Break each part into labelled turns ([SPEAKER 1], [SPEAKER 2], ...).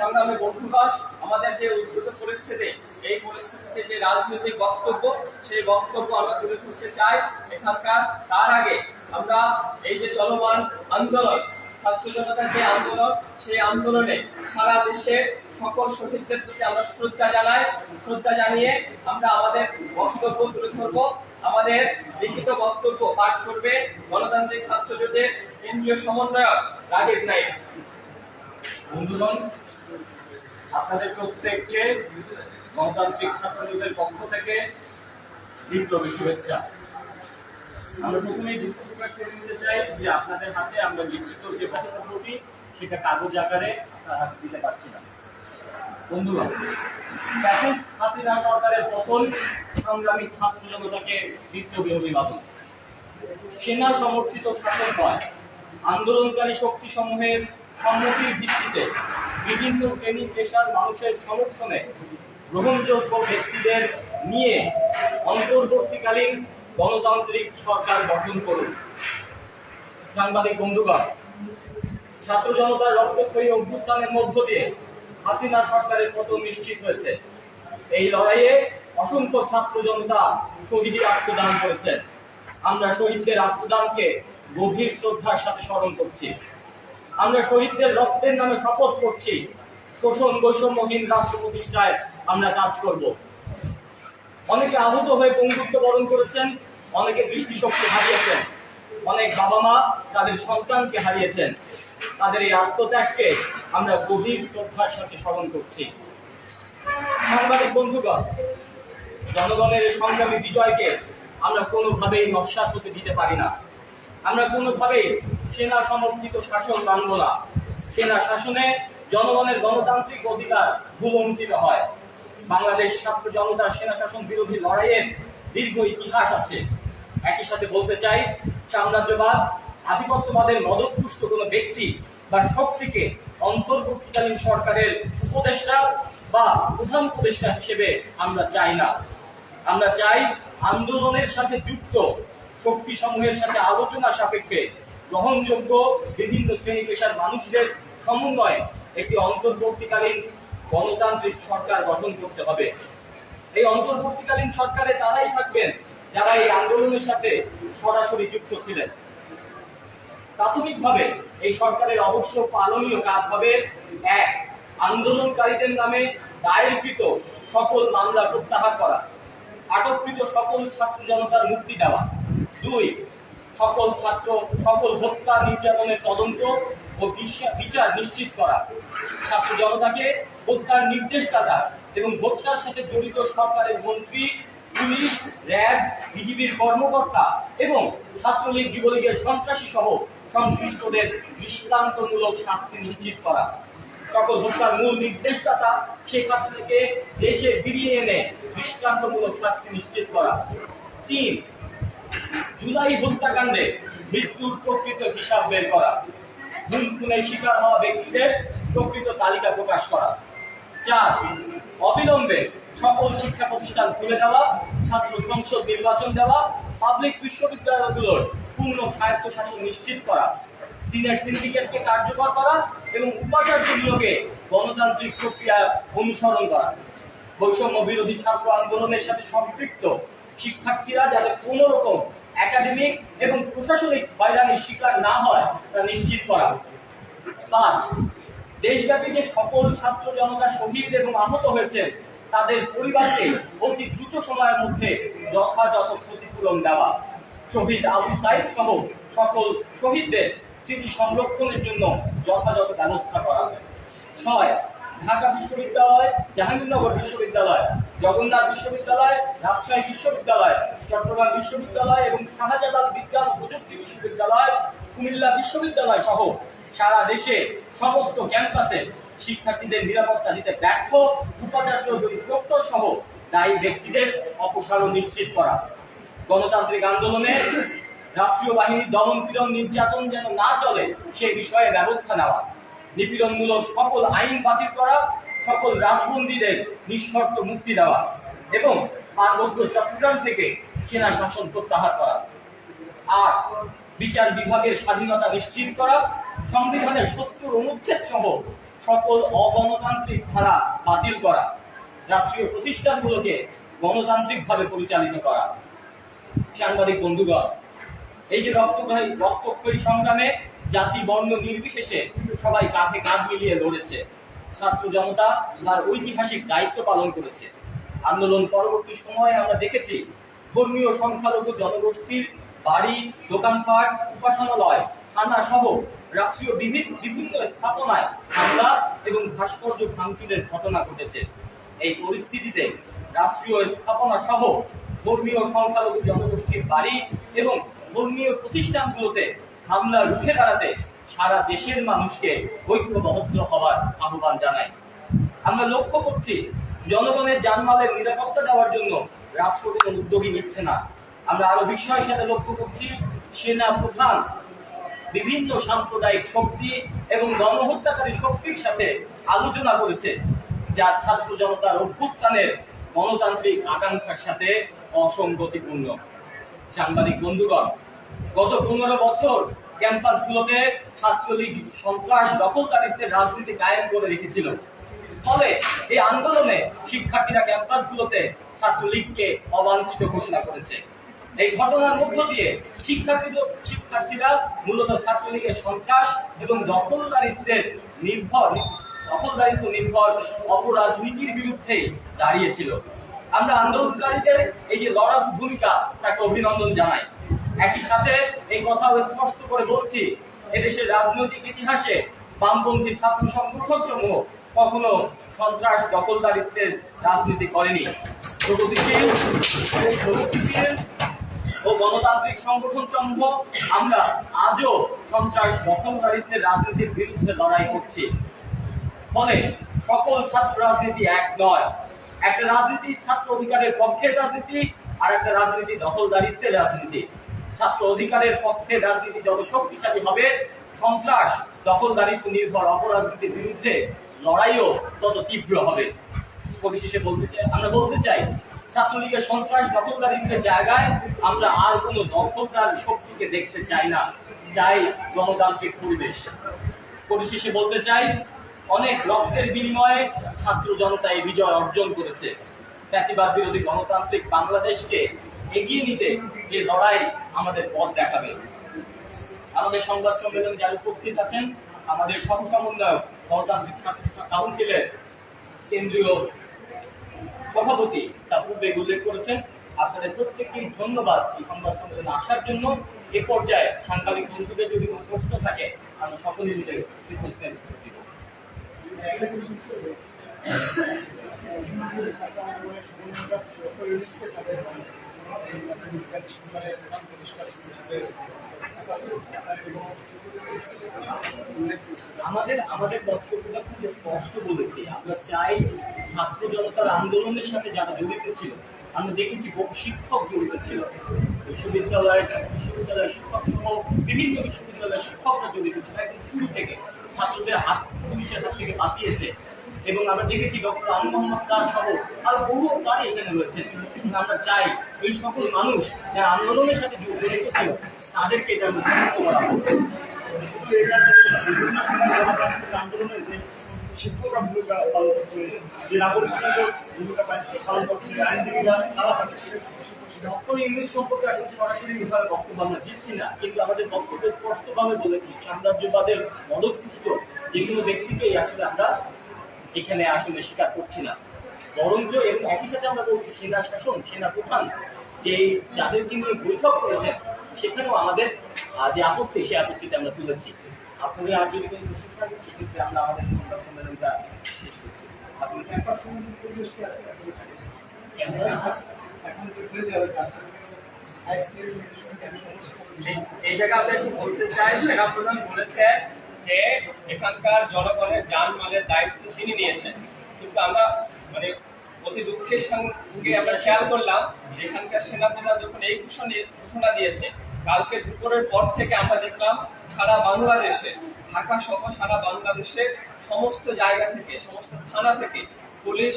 [SPEAKER 1] সংগ্রামে বন্ধুবাস আমাদের যে উদ্ভূত পরিস্থিতি, এই পরিস্থিতিতে যে রাজনৈতিক বক্তব্য, সেই বক্তব্য আমরা তুলে ধরতে চাই এখানকার। তার আগে আমরা এই যে চলমান আন্দোলন, ছাত্র জনতার যে আন্দোলন, সেই আন্দোলনে সারা দেশে সকল শহীদদের প্রতি আমরা শ্রদ্ধা জানাই। শ্রদ্ধা জানিয়ে আমরা আমাদের বক্তব্য তুলে ধরবো। আমাদের লিখিত বক্তব্য পাঠ করবে গণতান্ত্রিক ছাত্র জোটের কেন্দ্রীয় সমন্বয়ক রাজীব নাইক।
[SPEAKER 2] বন্ধুগণ, আপনাদের প্রত্যেককে গণতান্ত্রিক ছাত্রলীগের পক্ষ থেকে বিপ্লবী শুভেচ্ছা। আমরা প্রথমেই দুঃখ প্রকাশ করে নিতে চাই যে আপনাদের হাতে আমরা লিখিত যে বক্তব্যটি সেটা কাগজ আকারে আপনার হাতে দিতে পারছি না। বন্ধুগণ হাসিনা সরকারের পতন সংগ্রামী ছাত্র জনতাকে বিপ্লবী অভিবাদন। সেনা সমর্থিত শাসন হয় আন্দোলনকারী শক্তি সমূহের সম্মতির ভিত্তিতে বিভিন্ন শ্রেণি পেশার মানুষের সমর্থনে গ্রহণযোগ্য ব্যক্তিদের নিয়ে অন্তর্বর্তীকালীন গণতান্ত্রিক সরকার গঠন করুন। সাংবাদিক বন্ধুগণ, ছাত্র জনতার রক্তক্ষয়ী অভ্যুত্থানের মধ্য দিয়ে হাসিনা সরকারের পতন নিশ্চিত হয়েছে। এই লড়াইয়ে অসংখ্য ছাত্র জনতা শহীদের আত্মদান করেছেন। আমরা শহীদদের আত্মদানকে গভীর শ্রদ্ধার সাথে স্মরণ করছি। আমরা শহীদদের রক্তের নামে শপথ করছি। শোষণ বৈষম্যহীন রাষ্ট্র প্রতিষ্ঠায় আমরা কাজ করব। অনেকে আহত হয়ে বন্ধুত্ব বরণ করেছেন, অনেকে দৃষ্টিশক্তি হারিয়েছেন। অনেক বাবা মা তাদের সন্তানকে হারিয়েছেন। তাদের এই আত্মত্যাগকে আমরা গভীর শ্রদ্ধার সাথে স্মরণ করছি। সাংবাদিক বন্ধুগণ, জনগণের এই সংগ্রামী বিজয়কে আমরা কোনোভাবেই নস্বাত হতে দিতে পারি না। আমরা কোনোভাবেই সেনা সমর্থিত শাসন মানব না। সেনা শাসনে জনগণের গণতান্ত্রিক অধিকার ভূলঙ্কিত হয়। বাংলাদেশ ছাত্র জনতার সেনা শাসন বিরোধী লড়াইয়ের দীর্ঘ ইতিহাস আছে। একই সাথে বলতে চাই, সাম্রাজ্যবাদ, আধিপত্যবাদের মদতপুষ্ট কোনো ব্যক্তি বা শক্তিকে অন্তর্বর্তীকালীন সরকারের উপদেষ্টা বা প্রধান উপদেষ্টা হিসেবে আমরা চাই না। আমরা চাই আন্দোলনের সাথে যুক্ত শক্তি সমূহের সাথে আলোচনা সাপেক্ষে গ্রহণযোগ্য বিভিন্ন শ্রেণি পেশার মানুষদের সমন্বয়ে একটি অন্তর্বর্তীকালীন গণতান্ত্রিক সরকার গঠন করতে হবে। এই অন্তর্বর্তীকালীন সরকারে তারাই থাকবেন যারা এই আন্দোলনের সাথে সরাসরি যুক্ত ছিলেন। প্রাথমিকভাবে এই সরকারের অবশ্য পালনীয় কাজ হবে, এক, আন্দোলনকারীদের নামে দায়েরকৃত সকল মামলা প্রত্যাহার করা, আটককৃত সকল ছাত্র জনতার মুক্তি দেওয়া। দুই সকল ছাত্র, সকল হত্যা নির্যাতনের তদন্ত ও বিচার নিশ্চিত করা। ছাত্র জনতাকে হত্যার নির্দেশদাতা এবং হত্যার সাথে জড়িত সরকারের মন্ত্রী, পুলিশ, র্যাব, বিজিবির কর্মকর্তা এবং ছাত্রলীগ, যুবলীগের সন্ত্রাসী সহ সংশ্লিষ্টদের দৃষ্টান্তমূলক শাস্তি নিশ্চিত করা। সকল হত্যার মূল নির্দেশদাতা শেখ হাসিনাকে দেশে ফিরিয়ে এনে দৃষ্টান্তমূলক শাস্তি নিশ্চিত করা। তিন জুলাই হত্যাকাণ্ডে মৃত্যুর প্রকৃত হিসাব বের করা খুন খুনের শিকার হওয়া ব্যক্তিদের প্রকৃত তালিকা প্রকাশ করা। চার, অবিলম্বে সকল শিক্ষা প্রতিষ্ঠান খুলে দেওয়া, ছাত্র সংসদ নির্বাচন দেওয়া, পাবলিক বিশ্ববিদ্যালয়গুলোর পূর্ণ স্বায়ত্তশাসন নিশ্চিত করা, সিনিয়র সিন্ডিকেটকে কার্যকর করা এবং উপাচার্য নিয়োগে গণতান্ত্রিক প্রক্রিয়া অনুসরণ করা। বৈষম্য বিরোধী ছাত্র আন্দোলনের সাথে সম্পৃক্ত শিক্ষার্থীরা যাতে কোনো রকম একাডেমিক এবং প্রশাসনিক হয়রানির শিকার না হয় তা নিশ্চিত করা পাঁচ, দেশব্যাপী যে সকল ছাত্র জনতা শহীদ এবং আহত হয়েছে তাদের পরিবারকে অতি দ্রুত সময়ের মধ্যে যথাযথ ক্ষতিপূরণ দেওয়া। শহীদ আবু সাইদ সহ সকল শহীদদের স্মৃতি সংরক্ষণের জন্য যথাযথ ব্যবস্থা করা ছয় ঢাকা বিশ্ববিদ্যালয়, জাহাঙ্গীরনগর বিশ্ববিদ্যালয়, জগন্নাথ বিশ্ববিদ্যালয়, রাজশাহী বিশ্ববিদ্যালয়, চট্টগ্রাম বিশ্ববিদ্যালয় এবং শাহজালাল বিজ্ঞান ও প্রযুক্তি বিশ্ববিদ্যালয়, কুমিল্লা বিশ্ববিদ্যালয় সহ সারা দেশে সমস্ত ক্যাম্পাসে শিক্ষার্থীদের নিরাপত্তা দিতে ব্যর্থ উপাচার্য এবং প্রক্টর সহ দায়ী ব্যক্তিদের অপসারণ নিশ্চিত করা। গণতান্ত্রিক আন্দোলনে রাষ্ট্রীয় বাহিনীর দমন পীড়ন নির্যাতন যেন না চলে, সে বিষয়ে ব্যবস্থা নেওয়া। নিপীড়নমূলক সকল আইন বাতিল করা, সকল রাজবন্দীদের নিঃশর্ত মুক্তি দেওয়া এবং পার্বত্য চট্টগ্রাম থেকে সেনা শাসন প্রত্যাহার করা। আর বিচার বিভাগের স্বাধীনতা নিশ্চিত করা, সংবিধানের সত্তর অনুচ্ছেদ সহ সকল অগণতান্ত্রিক ধারা বাতিল করা, রাষ্ট্রীয় প্রতিষ্ঠানগুলোকে গণতান্ত্রিকভাবে পরিচালিত করা। সাংবাদিক বন্ধুগণ, এই যে রক্তক্ষয়ী রক্তক্ষয়ী সংগ্রামে জাতি বর্ণ নির্বিশেষে সবাই কাঁধে কাঁধ মিলিয়ে লড়েছে। ছাত্র জনতা তার ঐতিহাসিক দায়িত্ব পালন করেছে। আন্দোলন পরবর্তী সময়ে আমরা দেখেছি, ধর্মীয় সংখ্যালঘু জনগোষ্ঠীর বাড়ি, দোকানপাট, উপাসনালয়, থানা সহ রাষ্ট্রীয় বিভি- বিভিন্ন স্থাপনায় হামলা এবং ভাস্কর্য ভাঙচুরের ঘটনা ঘটেছে। এই পরিস্থিতিতে রাষ্ট্রীয় স্থাপনা সহ ধর্মীয় সংখ্যালঘু জনগোষ্ঠীর বাড়ি এবং ধর্মীয় প্রতিষ্ঠানগুলোতে হামলা রুখে দাঁড়াতে সারা দেশের মানুষকে ঐক্যবদ্ধ হওয়ার আহ্বান জানাই। আমরা লক্ষ্য করছি, জনগণের জানমালের নিরাপত্তা দেওয়ার জন্য রাষ্ট্র কোনো উদ্যোগী নিচ্ছে না। আমরা আরও বিষয়ের সাথে লক্ষ্য করছি, সেনা প্রধান, বিভিন্ন সাম্প্রদায়িক শক্তি এবং গণহত্যাকারী শক্তির সাথে আলোচনা করেছে, যা ছাত্র জনতার অভ্যুত্থানের গণতান্ত্রিক আকাঙ্ক্ষার সাথে অসঙ্গতিপূর্ণ। সাংবাদিক বন্ধুগণ, গত পনেরো বছর ক্যাম্পাসগুলোতে ছাত্রলীগ সন্ত্রাস দখলদারিত্বের রাজনীতি কায়েম করে রেখেছিল। ফলে এই আন্দোলনে শিক্ষার্থীরা ক্যাম্পাসগুলোতে ছাত্রলীগকে অবাঞ্ছিত ঘোষণা করেছে। এই ঘটনার মধ্য দিয়ে শিক্ষার্থীদের শিক্ষার্থীরা মূলত ছাত্রলীগের সন্ত্রাস এবং দখলদারিত্বের নির্ভর দখলদারিত্ব নির্ভর অপরাজনীতির বিরুদ্ধে দাঁড়িয়েছিল। আমরা আন্দোলনকারীদের এই যে লড়ার ভূমিকা, তাকে অভিনন্দন জানাই। একই সাথে এই কথাও স্পষ্ট করে বলছি, এদেশের রাজনৈতিক ইতিহাসে বামপন্থী ছাত্র সংগঠন সমূহ কখনো সন্ত্রাস, দখলদারিত্বের রাজনীতি করেনি। প্রগতিশীল প্রগতিশীল ও গণতান্ত্রিক সংগঠন সমূহ আমরা আজও সন্ত্রাস, দখলদারিত্বের রাজনীতির বিরুদ্ধে লড়াই করছি। ফলে সকল ছাত্র রাজনীতি এক নয়। একটা রাজনীতি ছাত্র অধিকারের পক্ষের রাজনীতি আর একটা রাজনীতি দখলদারিত্বের রাজনীতি। ছাত্র অধিকারের পক্ষে রাজনীতি যত শক্তিশালী হবে, সন্ত্রাস, দখলদারিত্ব নির্ভর অপরাজনীতির বিরুদ্ধে লড়াইও তত তীব্র হবে। পরিশেষে বলতে চাই, আমরা বলতে চাই, ছাত্রলীগের সন্ত্রাস, দখলদারিত্বের জায়গায় আমরা আর কোনো দখলদার শক্তিকে দেখতে চাই না, চাই গণতান্ত্রিক পরিবেশ। পরিশেষে বলতে চাই, অনেক রক্তের বিনিময়ে ছাত্র জনতা এই বিজয় অর্জন করেছে। ফ্যাসিবাদ বিরোধী গণতান্ত্রিক বাংলাদেশকে এগিয়ে নিতে এই লড়াই আমাদের পথ দেখাবে। আমাদের সংবাদ সম্মেলন যারা উপস্থিত আছেন, আমাদের সহসমন্বয়ক গণতান্ত্রিক ছাত্র কাউন্সিলের কেন্দ্রীয় সভাপতি তা পূর্বে উল্লেখ করেছেন, আপনাদের প্রত্যেককেই ধন্যবাদ এই সংবাদ সম্মেলনে আসার জন্য। এ পর্যায়ে সাংবাদিক বন্ধুদের যদি কোনো প্রশ্ন থাকে, আমরা সকলেই মিলে প্রশ্নের। আমাদের আমাদের বক্তব্যটা খুব স্পষ্ট বলেছি। আমরা চাই ছাত্র জনতার আন্দোলনের সাথে যারা জড়িত ছিল, আমরা দেখেছি শিক্ষক জড়িত ছিল। বিশ্ববিদ্যালয়ের বিশ্ববিদ্যালয়ের শিক্ষক সহ বিভিন্ন বিশ্ববিদ্যালয়ের শিক্ষকরা জড়িত ছিল। একদম শুরু থেকে ছাত্রদের হাত পুলিশের হাত থেকে বাঁচিয়েছে। এবং আমরা দেখেছি ডক্টর আলী মোহাম্মদ শাহ সহ আরও বহু প্রাণী এখানে রয়েছে আমরা চাই এই সকল মানুষ যারা আন্দোলনের সাথে জড়িত ছিল তাদেরকে এটা মুক্ত করা
[SPEAKER 3] শিক্ষকরা ভূমিকা পালন করছে, যে নাগরিকরা ভূমিকা পালন করছে আইনজীবীরা, তারা থাকছে
[SPEAKER 2] ডক্টর ইংলিশ সম্পর্কে আসলে সরাসরি এভাবে বক্তব্য আমরা দিচ্ছি না, কিন্তু আমাদের বক্তব্যে স্পষ্টভাবে বলেছি সাম্রাজ্যবাদের মদতপুষ্ট যে কোনো ব্যক্তিকেই আসলে আমরা এখানে আসলে স্বীকার করছি না। বরঞ্চ এবং একই সাথে আমরা বলছি, সেনা শাসন, সেনা প্রধান যে যাদেরকে নিয়ে বৈঠক করেছেন, সেখানেও আমাদের যে আপত্তি, সেই আপত্তিতে আমরা তুলেছি। আপনাদের আর যদি কোনো প্রশ্ন থাকে, সেক্ষেত্রে আমরা আমাদের সংবাদ সম্মেলনটা শেষ করছি। আপনি
[SPEAKER 1] এই জায়গায় আমরা একটু বলতে চাই, সেনা প্রধান বলেছেন যে এখানকার জনগণের জানমালের দায়িত্ব তিনি নিয়েছেন। কিন্তু আমরা মানে অতি দুঃখের সঙ্গে আমরা খেয়াল করলাম এখানকার সেনা প্রধান যখন এই ঘোষণা দিয়েছে, কালকে দুপুরের পর থেকে আমরা দেখলাম সারা বাংলাদেশে, ঢাকা সহ সারা বাংলাদেশে সমস্ত জায়গা থেকে, সমস্ত থানা থেকে পুলিশ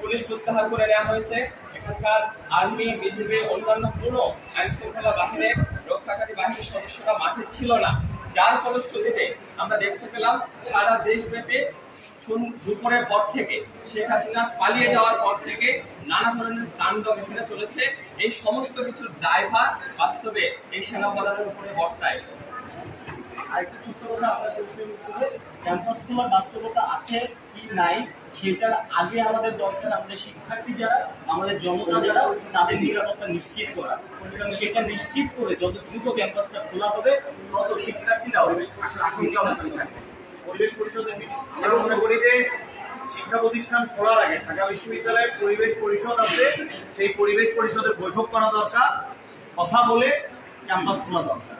[SPEAKER 1] পুলিশ প্রত্যাহার করে নেওয়া হয়েছে। এখানকার আর্মি, বিজিবি, অন্যান্য কোনো আইন শৃঙ্খলা বাহিনীর, রক্ষাকারী বাহিনীর সদস্যরা মাঠে ছিল না। যার ফলশ্রুতিতে আমরা দেখতে পেলাম সারা দেশব্যাপী দুপুরের পর থেকে শেখ হাসিনা পালিয়ে যাওয়ার পর থেকে নানা ধরনের তাণ্ডব এখানে চলেছে। এই সমস্ত কিছুর দায়ভার বাস্তবে এই সেনাপ্রধানের উপরে বর্তায়।
[SPEAKER 2] আরেকটি ছোট্ট কথা আপনার প্রশ্নের উত্তরে ক্যাম্পাস খোলার বাস্তবতা আছে কি নাই, সেটার আগে আমাদের দরকার আমাদের শিক্ষার্থী যারা, আমাদের জনতা যারা, তাদের নিরাপত্তা নিশ্চিত করা। এবং সেটা নিশ্চিত করে যত দ্রুত ক্যাম্পাসটা খোলা হবে, তত শিক্ষার্থীরাও আসলে আশঙ্কা থাকবে।
[SPEAKER 3] পরিবেশ পরিষদের আমরা মনে করি যে শিক্ষা প্রতিষ্ঠান খোলার আগে ঢাকা বিশ্ববিদ্যালয়ের পরিবেশ পরিষদ আছে, সেই পরিবেশ পরিষদের বৈঠক করা দরকার, কথা বলে ক্যাম্পাস খোলা দরকার।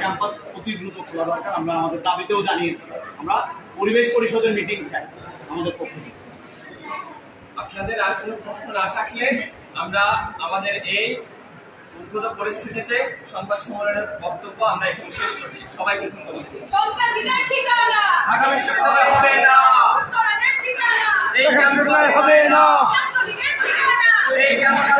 [SPEAKER 3] ক্যাম্পাস অতি দ্রুত খোলা দরকার আমরা আমাদের দাবিতেও জানিয়েছি। আমরা পরিবেশ পরিষদের মিটিং চাই আমাদের পক্ষ
[SPEAKER 1] আপনাদের আর কোনো প্রশ্ন না থাকলে আমরা আমাদের এই উদ্ভূত পরিস্থিতিতে সংবাদ সম্মেলনের বক্তব্য আমরা এখানে শেষ করছি। সবাইকে ধন্যবাদ। ঢাকা বিশ্ববিদ্যালয় হবে না।
[SPEAKER 4] এই ক্যাম্পাস হবে না। এই ক্যাম্পাস